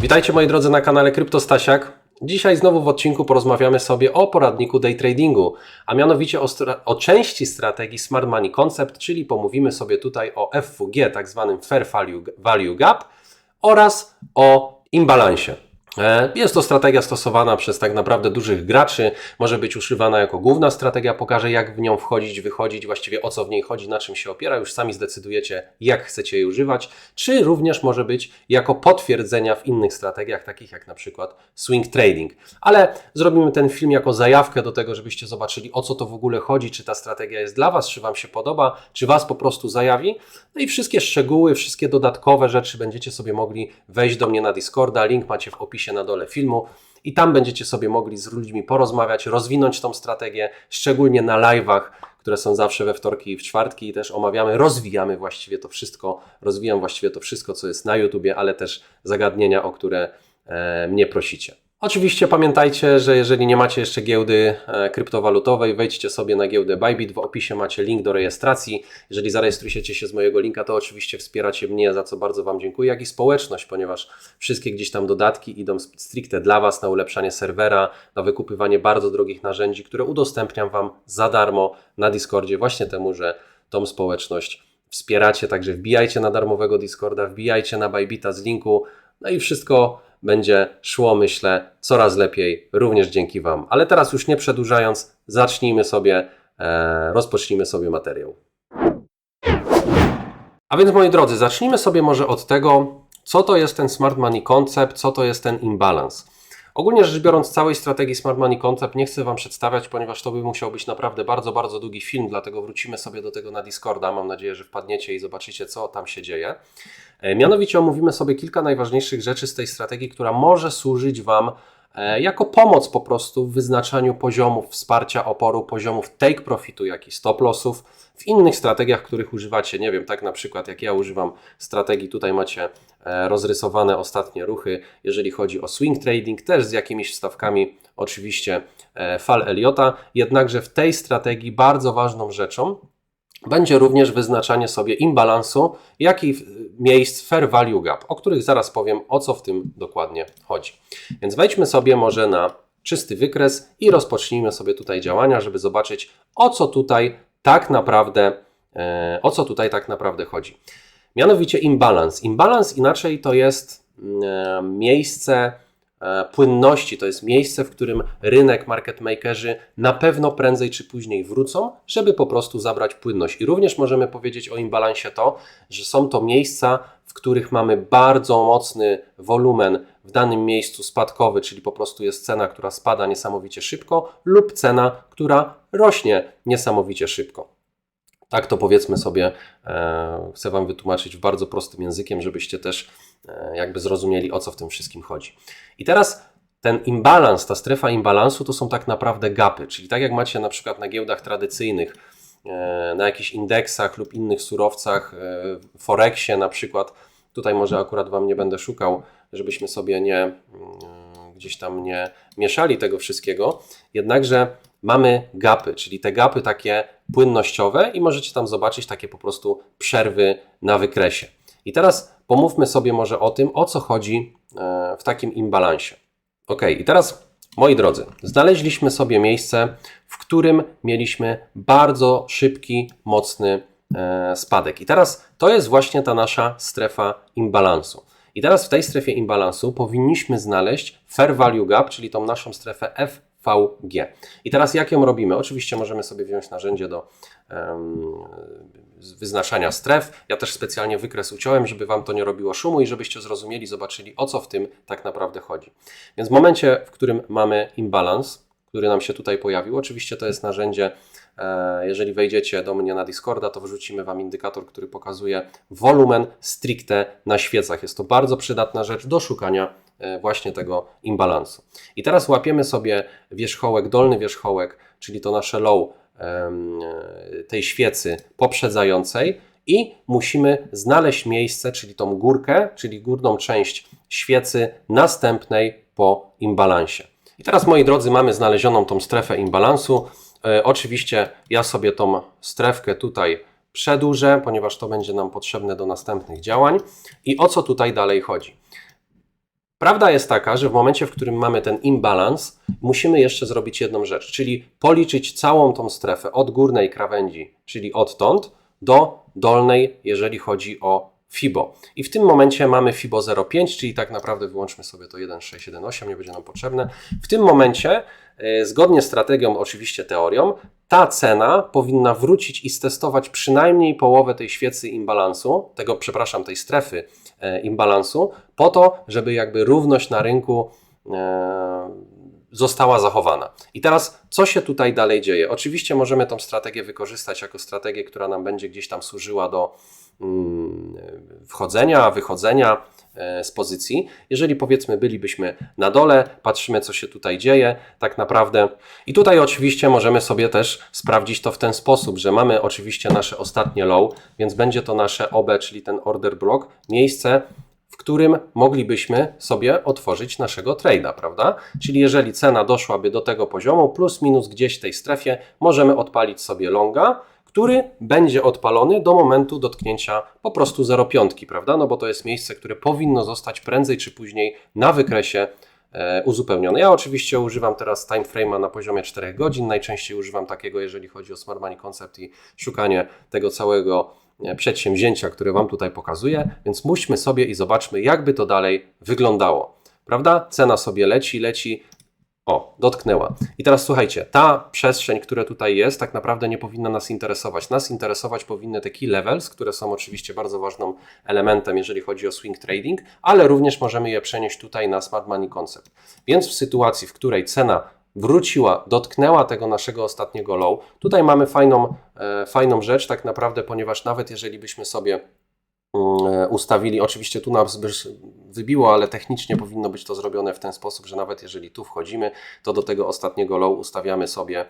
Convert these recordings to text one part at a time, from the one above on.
Witajcie moi drodzy na kanale Kryptostasiak. Dzisiaj znowu w odcinku porozmawiamy sobie o poradniku day tradingu, a mianowicie o, o części strategii Smart Money Concept, czyli pomówimy sobie tutaj o FWG, tak zwanym Fair Value, value Gap oraz o imbalansie. E, Jest to strategia stosowana przez tak naprawdę dużych graczy, może być używana jako główna strategia, pokażę jak w nią wchodzić, wychodzić, właściwie o co w niej chodzi, na czym się opiera, już sami zdecydujecie jak chcecie jej używać, czy również może być jako potwierdzenia w innych strategiach, takich jak na przykład swing trading. Ale zrobimy ten film jako zajawkę do tego, żebyście zobaczyli o co to w ogóle chodzi, czy ta strategia jest dla Was, czy Wam się podoba, czy Was po prostu zajawi. No i wszystkie szczegóły, wszystkie dodatkowe rzeczy będziecie sobie mogli wejść do mnie na Discorda, link macie w opisie na dole filmu i tam będziecie sobie mogli z ludźmi porozmawiać, rozwinąć tą strategię, szczególnie na live'ach, które są zawsze we wtorki i w czwartki i też omawiamy, rozwijamy właściwie to wszystko, rozwijam właściwie to wszystko, co jest na YouTubie, ale też zagadnienia, o które e, mnie prosicie. Oczywiście pamiętajcie, że jeżeli nie macie jeszcze giełdy e, kryptowalutowej, wejdźcie sobie na giełdę Bybit. W opisie macie link do rejestracji. Jeżeli zarejestrujecie się z mojego linka, to oczywiście wspieracie mnie, za co bardzo Wam dziękuję, jak i społeczność, ponieważ wszystkie gdzieś tam dodatki idą stricte dla Was na ulepszanie serwera, na wykupywanie bardzo drogich narzędzi, które udostępniam Wam za darmo na Discordzie, właśnie temu, że tą społeczność wspieracie. Także wbijajcie na darmowego Discorda, wbijajcie na Bybita z linku, no i wszystko będzie szło, myślę, coraz lepiej, również dzięki Wam. Ale teraz już nie przedłużając, zacznijmy sobie, e, rozpocznijmy sobie materiał. A więc moi drodzy, zacznijmy sobie może od tego, co to jest ten Smart Money Concept, co to jest ten imbalance. Ogólnie rzecz biorąc, całej strategii Smart Money Concept nie chcę Wam przedstawiać, ponieważ to by musiał być naprawdę bardzo, bardzo długi film, dlatego wrócimy sobie do tego na Discorda. Mam nadzieję, że wpadniecie i zobaczycie, co tam się dzieje. E, Mianowicie omówimy sobie kilka najważniejszych rzeczy z tej strategii, która może służyć Wam jako pomoc po prostu w wyznaczaniu poziomów wsparcia oporu, poziomów take profitu, jak i stop lossów w innych strategiach, których używacie. Nie wiem, tak na przykład jak ja używam strategii, tutaj macie e, rozrysowane ostatnie ruchy, jeżeli chodzi o swing trading, też z jakimiś wstawkami oczywiście e, fal Eliota, jednakże w tej strategii bardzo ważną rzeczą będzie również wyznaczanie sobie imbalansu, jak i miejsc fair value gap, o których zaraz powiem, o co w tym dokładnie chodzi. Więc wejdźmy sobie może na czysty wykres i rozpocznijmy sobie tutaj działania, żeby zobaczyć, o co tutaj tak naprawdę, e, o co tutaj tak naprawdę chodzi. Mianowicie imbalans. Imbalans inaczej to jest e, miejsce płynności, to jest miejsce, w którym rynek, market makerzy na pewno prędzej czy później wrócą, żeby po prostu zabrać płynność. I również możemy powiedzieć o imbalansie to, że są to miejsca, w których mamy bardzo mocny wolumen w danym miejscu spadkowy, czyli po prostu jest cena, która spada niesamowicie szybko, lub cena, która rośnie niesamowicie szybko. Tak to powiedzmy sobie, e, chcę Wam wytłumaczyć bardzo prostym językiem, żebyście też e, jakby zrozumieli, o co w tym wszystkim chodzi. I teraz ten imbalans, ta strefa imbalansu to są tak naprawdę gapy, czyli tak jak macie na przykład na giełdach tradycyjnych, e, na jakichś indeksach lub innych surowcach, e, Forexie na przykład, tutaj może akurat Wam nie będę szukał, żebyśmy sobie nie mm, gdzieś tam nie mieszali tego wszystkiego, jednakże mamy gapy, czyli te gapy takie płynnościowe i możecie tam zobaczyć takie po prostu przerwy na wykresie. I teraz pomówmy sobie może o tym, o co chodzi e, w takim imbalansie. Ok, i teraz moi drodzy, znaleźliśmy sobie miejsce, w którym mieliśmy bardzo szybki, mocny e, spadek. I teraz to jest właśnie ta nasza strefa imbalansu. I teraz w tej strefie imbalansu powinniśmy znaleźć fair value gap, czyli tą naszą strefę FVG. I teraz jak ją robimy? Oczywiście możemy sobie wziąć narzędzie do em, wyznaczania stref. Ja też specjalnie wykres uciąłem, żeby Wam to nie robiło szumu i żebyście zrozumieli, zobaczyli o co w tym tak naprawdę chodzi. Więc w momencie, w którym mamy imbalans, który nam się tutaj pojawił, oczywiście to jest narzędzie E, Jeżeli wejdziecie do mnie na Discorda, to wrzucimy Wam indykator, który pokazuje wolumen stricte na świecach. Jest to bardzo przydatna rzecz do szukania właśnie tego imbalansu. I teraz łapiemy sobie wierzchołek, dolny wierzchołek, czyli to nasze low e, tej świecy poprzedzającej i musimy znaleźć miejsce, czyli tą górkę, czyli górną część świecy następnej po imbalansie. I teraz, moi drodzy, mamy znalezioną tą strefę imbalansu. E, oczywiście ja sobie tą strefkę tutaj przedłużę, ponieważ to będzie nam potrzebne do następnych działań. I o co tutaj dalej chodzi? Prawda jest taka, że w momencie, w którym mamy ten imbalans, musimy jeszcze zrobić jedną rzecz, czyli policzyć całą tą strefę od górnej krawędzi, czyli odtąd, do dolnej, jeżeli chodzi o FIBO. I w tym momencie mamy FIBO 0,5, czyli tak naprawdę wyłączmy sobie to 1,618, nie będzie nam potrzebne. W tym momencie, e, zgodnie z strategią, oczywiście teorią, ta cena powinna wrócić i stestować przynajmniej połowę tej świecy imbalansu, tego, przepraszam, tej strefy imbalansu, po to, żeby jakby równość na rynku e, została zachowana. I teraz, co się tutaj dalej dzieje? Oczywiście możemy tą strategię wykorzystać jako strategię, która nam będzie gdzieś tam służyła do mm, wchodzenia, wychodzenia e, z pozycji. Jeżeli powiedzmy bylibyśmy na dole, patrzymy co się tutaj dzieje, tak naprawdę. I tutaj oczywiście możemy sobie też sprawdzić to w ten sposób, że mamy oczywiście nasze ostatnie low, więc będzie to nasze OB, czyli ten order block, miejsce, w którym moglibyśmy sobie otworzyć naszego trade'a, prawda? Czyli jeżeli cena doszłaby do tego poziomu, plus minus gdzieś w tej strefie, możemy odpalić sobie longa, który będzie odpalony do momentu dotknięcia po prostu 0,5, prawda? No bo to jest miejsce, które powinno zostać prędzej czy później na wykresie e, uzupełnione. Ja oczywiście używam teraz time frame'a na poziomie 4 godzin. Najczęściej używam takiego, jeżeli chodzi o Smart Money Concept i szukanie tego całego e, przedsięwzięcia, które Wam tutaj pokazuję. Więc muśmy sobie i zobaczmy, jakby to dalej wyglądało. Prawda? Cena sobie leci, leci. O, dotknęła. I teraz słuchajcie, ta przestrzeń, która tutaj jest, tak naprawdę nie powinna nas interesować. Nas interesować powinny te key levels, które są oczywiście bardzo ważnym elementem, jeżeli chodzi o swing trading, ale również możemy je przenieść tutaj na smart money concept. Więc w sytuacji, w której cena wróciła, dotknęła tego naszego ostatniego low, tutaj mamy fajną, e, fajną rzecz, tak naprawdę, ponieważ nawet jeżeli byśmy sobie ustawili. Oczywiście tu nas wybiło, ale technicznie powinno być to zrobione w ten sposób, że nawet jeżeli tu wchodzimy, to do tego ostatniego low ustawiamy sobie e,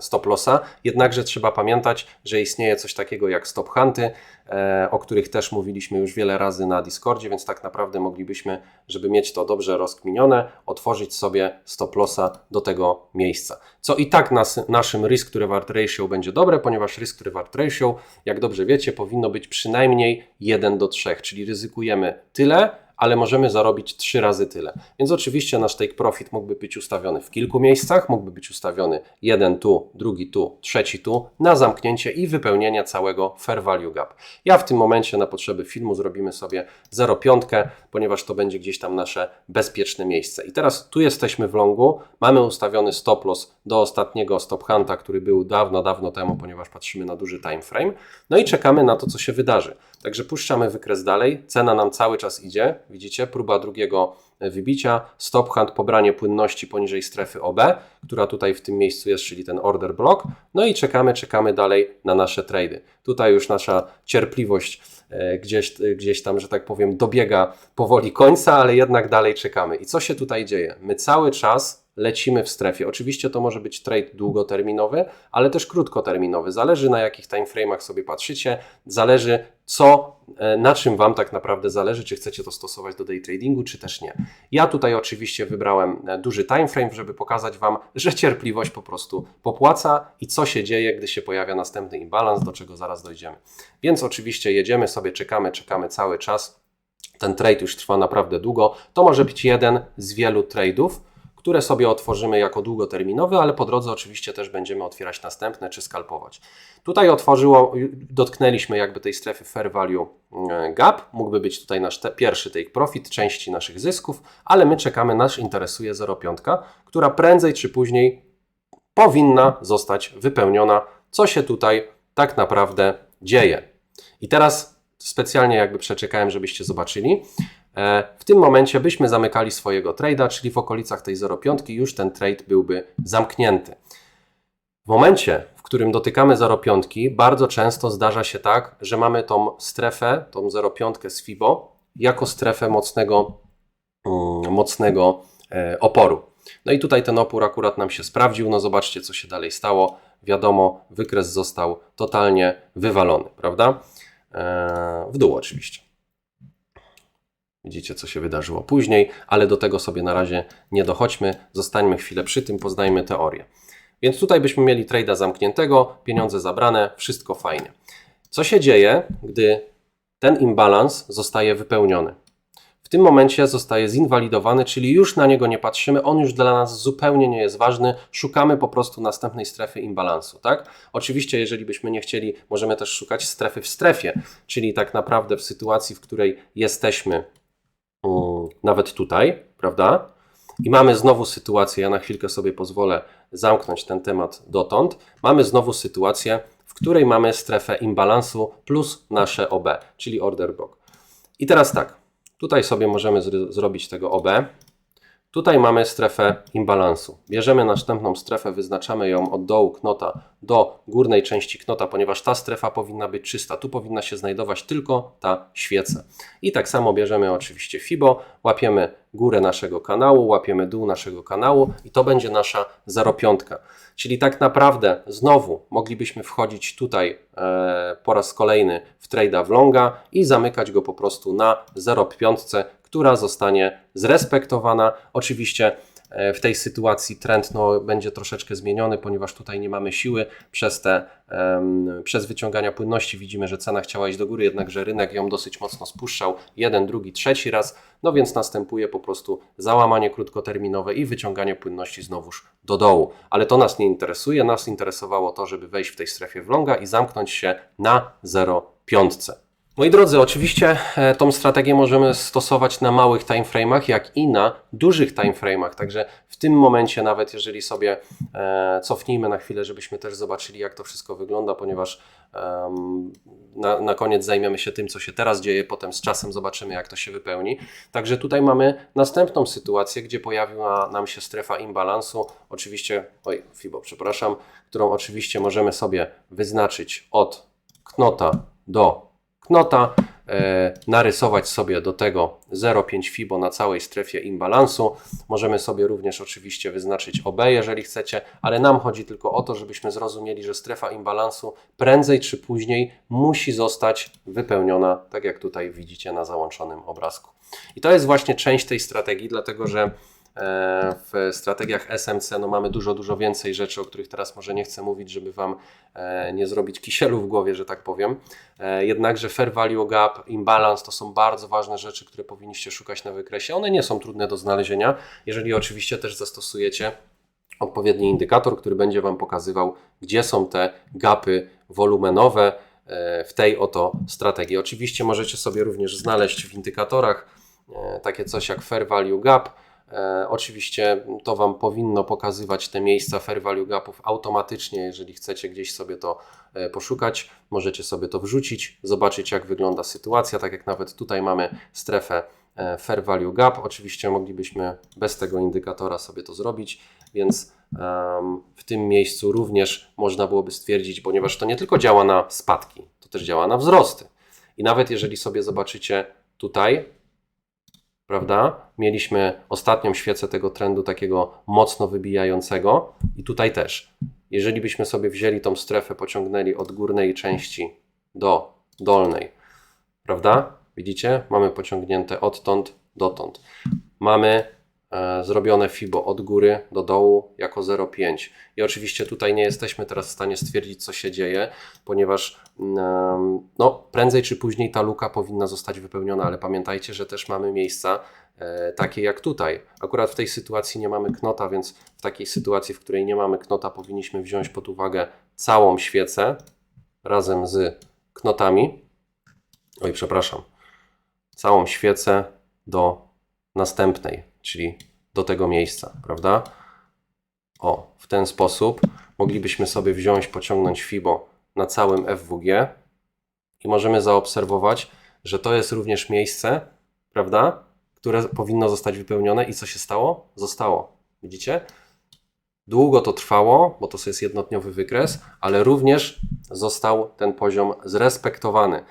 stop lossa. Jednakże trzeba pamiętać, że istnieje coś takiego jak stop hunty, e, o których też mówiliśmy już wiele razy na Discordzie, więc tak naprawdę moglibyśmy, żeby mieć to dobrze rozkminione, otworzyć sobie stop lossa do tego miejsca. Co i tak nas, naszym risk reward ratio będzie dobre, ponieważ risk reward ratio, jak dobrze wiecie, powinno być przynajmniej 1 do 3, czyli ryzykujemy tyle, ale możemy zarobić trzy razy tyle. Więc oczywiście nasz take profit mógłby być ustawiony w kilku miejscach, mógłby być ustawiony jeden tu, drugi tu, trzeci tu, na zamknięcie i wypełnienie całego fair value gap. Ja w tym momencie na potrzeby filmu zrobimy sobie 0,5, ponieważ to będzie gdzieś tam nasze bezpieczne miejsce. I teraz tu jesteśmy w longu, mamy ustawiony stop loss do ostatniego stop hunta, który był dawno, dawno temu, ponieważ patrzymy na duży time frame. No i czekamy na to, co się wydarzy. Także puszczamy wykres dalej, cena nam cały czas idzie, widzicie, próba drugiego wybicia, stop hunt, pobranie płynności poniżej strefy OB, która tutaj w tym miejscu jest, czyli ten order block, no i czekamy, czekamy dalej na nasze trady. Tutaj już nasza cierpliwość e, gdzieś, gdzieś tam, że tak powiem, dobiega powoli końca, ale jednak dalej czekamy. I co się tutaj dzieje? My cały czas lecimy w strefie. Oczywiście to może być trade długoterminowy, ale też krótkoterminowy. Zależy na jakich timeframe'ach sobie patrzycie, zależy co, e, na czym Wam tak naprawdę zależy, czy chcecie to stosować do day tradingu, czy też nie. Ja tutaj oczywiście wybrałem e, duży timeframe, żeby pokazać Wam, że cierpliwość po prostu popłaca i co się dzieje, gdy się pojawia następny imbalans, do czego zaraz dojdziemy. Więc oczywiście jedziemy sobie, czekamy, czekamy cały czas. Ten trade już trwa naprawdę długo. To może być jeden z wielu trade'ów które sobie otworzymy jako długoterminowe, ale po drodze oczywiście też będziemy otwierać następne czy skalpować. Tutaj otworzyło, dotknęliśmy jakby tej strefy fair value e, gap, mógłby być tutaj nasz te, pierwszy take profit, części naszych zysków, ale my czekamy, nasz interesuje 0,5, która prędzej czy później powinna zostać wypełniona, co się tutaj tak naprawdę dzieje. I teraz specjalnie jakby przeczekałem, żebyście zobaczyli. E, w tym momencie byśmy zamykali swojego trade'a, czyli w okolicach tej 0,5 już ten trade byłby zamknięty. W momencie, w którym dotykamy 0,5, bardzo często zdarza się tak, że mamy tą strefę, tą 0,5 z FIBO, jako strefę mocnego, mm, mocnego e, oporu. No i tutaj ten opór akurat nam się sprawdził. No zobaczcie, co się dalej stało. Wiadomo, wykres został totalnie wywalony, prawda? E, w dół oczywiście. Widzicie, co się wydarzyło później, ale do tego sobie na razie nie dochodźmy. Zostańmy chwilę przy tym, poznajmy teorię. Więc tutaj byśmy mieli trade'a zamkniętego, pieniądze zabrane, wszystko fajnie. Co się dzieje, gdy ten imbalans zostaje wypełniony? w tym momencie zostaje zinwalidowany, czyli już na niego nie patrzymy, on już dla nas zupełnie nie jest ważny, szukamy po prostu następnej strefy imbalansu, tak? Oczywiście, jeżeli byśmy nie chcieli, możemy też szukać strefy w strefie, czyli tak naprawdę w sytuacji, w której jesteśmy nawet tutaj, prawda? I mamy znowu sytuację, ja na chwilkę sobie pozwolę zamknąć ten temat dotąd. Mamy znowu sytuację, w której mamy strefę imbalansu plus nasze OB, czyli order block. I teraz tak, tutaj sobie możemy zrobić tego OB. Tutaj mamy strefę imbalansu. Bierzemy następną strefę, wyznaczamy ją od dołu knota do górnej części knota, ponieważ ta strefa powinna być czysta. Tu powinna się znajdować tylko ta świeca. I tak samo bierzemy oczywiście FIBO, łapiemy górę naszego kanału, łapiemy dół naszego kanału i to będzie nasza 0,5. Czyli tak naprawdę znowu moglibyśmy wchodzić tutaj e, po raz kolejny w trade'a w longa i zamykać go po prostu na 0,5, która zostanie zrespektowana. Oczywiście e, w tej sytuacji trend no, będzie troszeczkę zmieniony, ponieważ tutaj nie mamy siły przez te em, przez wyciągania płynności widzimy, że cena chciała iść do góry, jednakże rynek ją dosyć mocno spuszczał jeden, drugi, trzeci raz, no więc następuje po prostu załamanie krótkoterminowe i wyciąganie płynności znowuż do dołu. Ale to nas nie interesuje, nas interesowało to, żeby wejść w tej strefie w longa i zamknąć się na 0,5. Moi drodzy, oczywiście e, tą strategię możemy stosować na małych timeframe'ach, jak i na dużych timeframe'ach. Także w tym momencie, nawet jeżeli sobie e, cofnijmy na chwilę, żebyśmy też zobaczyli, jak to wszystko wygląda, ponieważ na, na koniec zajmiemy się tym, co się teraz dzieje, potem z czasem zobaczymy, jak to się wypełni. Także tutaj mamy następną sytuację, gdzie pojawiła nam się strefa imbalansu. Oczywiście, oj, FIBO, przepraszam, którą oczywiście możemy sobie wyznaczyć od knota do knota, e, narysować sobie do tego 0,5 FIBO na całej strefie imbalansu. Możemy sobie również oczywiście wyznaczyć OB, jeżeli chcecie, ale nam chodzi tylko o to, żebyśmy zrozumieli, że strefa imbalansu prędzej czy później musi zostać wypełniona, tak jak tutaj widzicie na załączonym obrazku. I to jest właśnie część tej strategii, dlatego że w strategiach SMC no mamy dużo, dużo więcej rzeczy, o których teraz może nie chcę mówić, żeby Wam e, nie zrobić kisielu w głowie, że tak powiem. E, Jednakże fair value gap, imbalance to są bardzo ważne rzeczy, które powinniście szukać na wykresie. One nie są trudne do znalezienia, jeżeli oczywiście też zastosujecie odpowiedni indykator, który będzie Wam pokazywał, gdzie są te gapy wolumenowe e, w tej oto strategii. Oczywiście możecie sobie również znaleźć w indykatorach takie coś jak fair value gap. E, Oczywiście to Wam powinno pokazywać te miejsca fair value gapów automatycznie, jeżeli chcecie gdzieś sobie to e, poszukać, możecie sobie to wrzucić, zobaczyć jak wygląda sytuacja, tak jak nawet tutaj mamy strefę e, fair value gap. Oczywiście moglibyśmy bez tego indykatora sobie to zrobić, więc w tym miejscu również można byłoby stwierdzić, ponieważ to nie tylko działa na spadki, to też działa na wzrosty. I nawet jeżeli sobie zobaczycie tutaj, prawda? Mieliśmy ostatnią świecę tego trendu takiego mocno wybijającego i tutaj też. Jeżeli byśmy sobie wzięli tą strefę, pociągnęli od górnej części do dolnej, prawda? Widzicie? Mamy pociągnięte odtąd dotąd. Mamy zrobione FIBO od góry do dołu jako 0,5. I oczywiście tutaj nie jesteśmy teraz w stanie stwierdzić, co się dzieje, ponieważ mm, no, prędzej czy później ta luka powinna zostać wypełniona, ale pamiętajcie, że też mamy miejsca e, takie jak tutaj. Akurat w tej sytuacji nie mamy knota, więc w takiej sytuacji, w której nie mamy knota, powinniśmy wziąć pod uwagę całą świecę razem z knotami. Oj, przepraszam. Całą świecę do następnej, czyli do tego miejsca, prawda? O, w ten sposób moglibyśmy sobie wziąć, pociągnąć FIBO na całym FWG i możemy zaobserwować, że to jest również miejsce, prawda, które powinno zostać wypełnione i co się stało? Zostało. Widzicie? Długo to trwało, bo to jest jednodniowy wykres, ale również został ten poziom zrespektowany.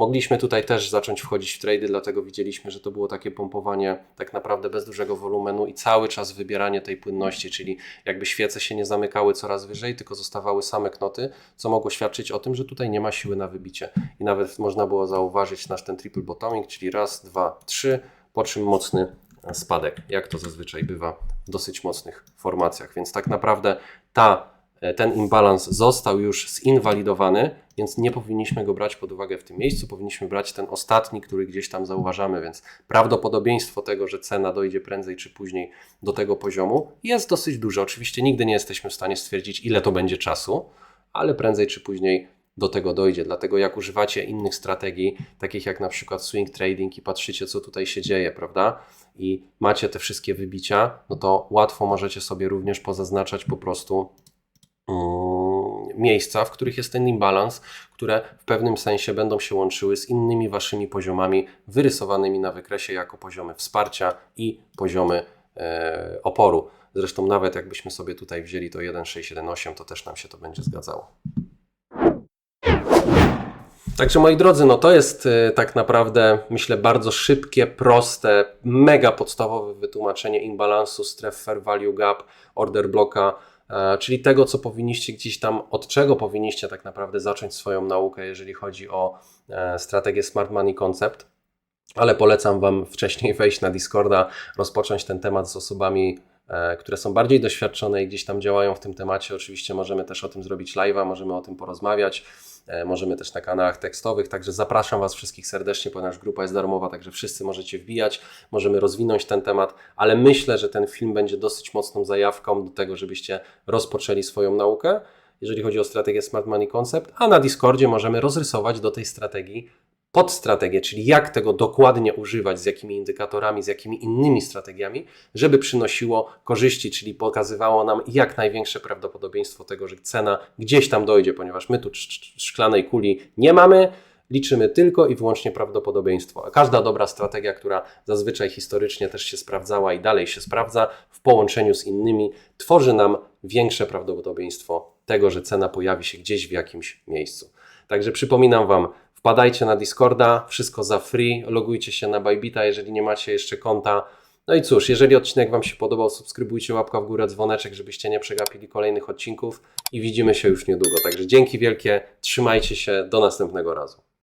Mogliśmy tutaj też zacząć wchodzić w trady, dlatego widzieliśmy, że to było takie pompowanie tak naprawdę bez dużego wolumenu i cały czas wybieranie tej płynności, czyli jakby świece się nie zamykały coraz wyżej, tylko zostawały same knoty, co mogło świadczyć o tym, że tutaj nie ma siły na wybicie. I nawet można było zauważyć nasz ten triple bottoming, czyli raz, dwa, trzy, po czym mocny spadek, jak to zazwyczaj bywa w dosyć mocnych formacjach. Więc tak naprawdę ta ten imbalans został już zinwalidowany, więc nie powinniśmy go brać pod uwagę w tym miejscu. Powinniśmy brać ten ostatni, który gdzieś tam zauważamy, więc prawdopodobieństwo tego, że cena dojdzie prędzej czy później do tego poziomu jest dosyć duże. Oczywiście nigdy nie jesteśmy w stanie stwierdzić, ile to będzie czasu, ale prędzej czy później do tego dojdzie. Dlatego jak używacie innych strategii, takich jak na przykład swing trading i patrzycie, co tutaj się dzieje, prawda? I macie te wszystkie wybicia, no to łatwo możecie sobie również pozaznaczać po prostu miejsca, w których jest ten imbalans, które w pewnym sensie będą się łączyły z innymi waszymi poziomami wyrysowanymi na wykresie jako poziomy wsparcia i poziomy e, oporu. Zresztą nawet jakbyśmy sobie tutaj wzięli to 1,618, to też nam się to będzie zgadzało. Także moi drodzy, no to jest y, tak naprawdę, myślę, bardzo szybkie, proste, mega podstawowe wytłumaczenie imbalansu stref fair value gap, order bloka, e, czyli tego, co powinniście gdzieś tam, od czego powinniście tak naprawdę zacząć swoją naukę, jeżeli chodzi o e, strategię Smart Money Concept. Ale polecam Wam wcześniej wejść na Discorda, rozpocząć ten temat z osobami, e, które są bardziej doświadczone i gdzieś tam działają w tym temacie. Oczywiście możemy też o tym zrobić live'a, możemy o tym porozmawiać. E, Możemy też na kanałach tekstowych, także zapraszam Was wszystkich serdecznie, ponieważ grupa jest darmowa, także wszyscy możecie wbijać, możemy rozwinąć ten temat, ale myślę, że ten film będzie dosyć mocną zajawką do tego, żebyście rozpoczęli swoją naukę, jeżeli chodzi o strategię Smart Money Concept, a na Discordzie możemy rozrysować do tej strategii podstrategię, czyli jak tego dokładnie używać, z jakimi indykatorami, z jakimi innymi strategiami, żeby przynosiło korzyści, czyli pokazywało nam jak największe prawdopodobieństwo tego, że cena gdzieś tam dojdzie, ponieważ my tu sz- sz- szklanej kuli nie mamy, liczymy tylko i wyłącznie prawdopodobieństwo. A każda dobra strategia, która zazwyczaj historycznie też się sprawdzała i dalej się sprawdza, w połączeniu z innymi, tworzy nam większe prawdopodobieństwo tego, że cena pojawi się gdzieś w jakimś miejscu. Także przypominam Wam, wpadajcie na Discorda, wszystko za free, logujcie się na Bybita, jeżeli nie macie jeszcze konta. No i cóż, jeżeli odcinek Wam się podobał, subskrybujcie, łapka w górę, dzwoneczek, żebyście nie przegapili kolejnych odcinków i widzimy się już niedługo. Także dzięki wielkie, trzymajcie się, do następnego razu.